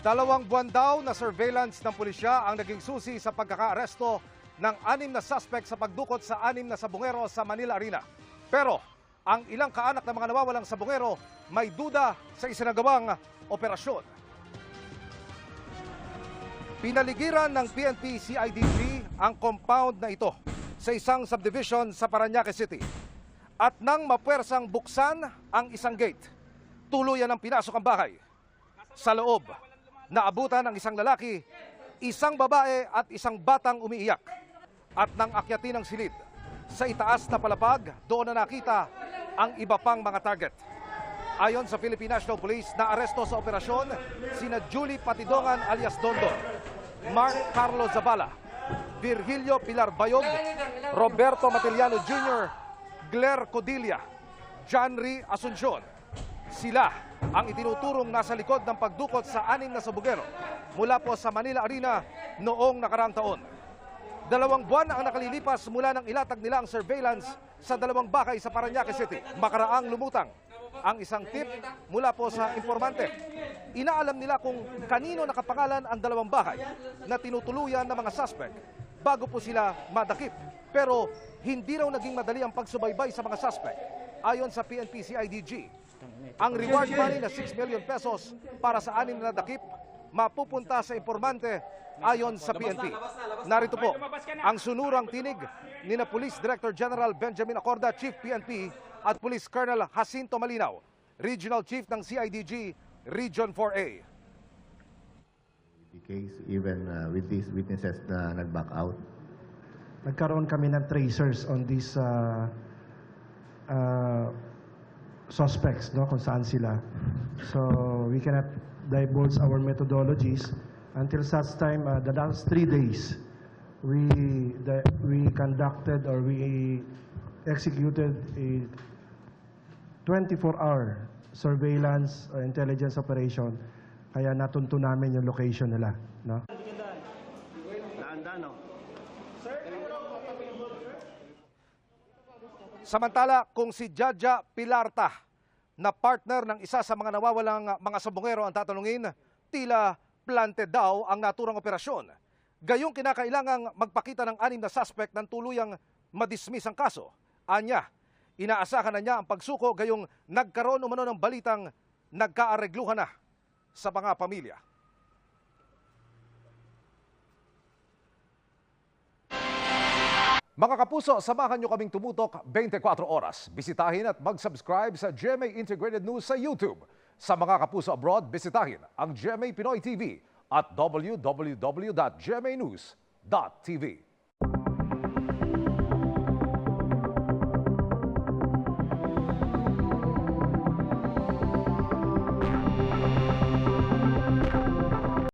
Dalawang buwan daw na surveillance ng pulisya ang naging susi sa pagkakaaresto ng anim na suspect sa pagdukot sa anim na sabungero sa Manila Arena. Pero ang ilang kaanak ng mga nawawalang sabungero may duda sa isinagawang operasyon. Pinaligiran ng PNP CIDG ang compound na ito sa isang subdivision sa Paranaque City. At nang mapuwersang buksan ang isang gate, tuluyan ang pinasok ang bahay. Sa loob, naabutan ng isang lalaki, isang babae at isang batang umiiyak. At nang akyatin ang silid, sa itaas na palapag, doon na nakita ang iba pang mga target. Ayon sa Philippine National Police, naaresto sa operasyon sina Julie Patidongan alias Dondon, Mark Carlos Zabala, Virgilio Pilar Bayog, Roberto Matiliano Jr., Claire Codilla, Janry Asuncion. Sila ang itinuturong nasa likod ng pagdukot sa anim na sabugero mula po sa Manila Arena noong nakaraang taon. Dalawang buwan ang nakalilipas mula nang ilatag nila ang surveillance sa dalawang bakay sa Paranaque City. Makaraang lumutang ang isang tip mula po sa informante. Inaalam nila kung kanino nakapangalan ang dalawang bahay na tinutuluyan ng mga suspect bago po sila madakip. Pero hindi raw naging madali ang pagsubaybay sa mga suspect ayon sa PNP CIDG. Ang reward money na 6 million pesos para sa anim na nadakip mapupunta sa informante ayon sa PNP. Narito po ang sunurang tinig ni na Police Director General Benjamin Acorda, Chief PNP at Police Colonel Jacinto Malinaw, Regional Chief ng CIDG, Region 4A. the case even uh, with these witnesses na nag-back out. nagkaroon kami ng tracers on these uh, uh, suspects, no, kung saan sila. So, we cannot divulge our methodologies until such time, uh, the last three days, we, the, we conducted or we executed a 24-hour surveillance or intelligence operation. Kaya natunto namin yung location nila. No? Samantala, kung si Jaja Pilarta na partner ng isa sa mga nawawalang mga sabongero ang tatanungin, tila plante daw ang naturang operasyon. Gayong kinakailangang magpakita ng anim na suspect ng tuluyang madismiss ang kaso. Anya, inaasahan na niya ang pagsuko gayong nagkaroon umano ng balitang nagkaaregluhan na sa mga pamilya. Mga kapuso, samahan nyo kaming tumutok 24 oras. Bisitahin at mag-subscribe sa GMA Integrated News sa YouTube. Sa mga kapuso abroad, bisitahin ang GMA Pinoy TV at www.gmanews.tv.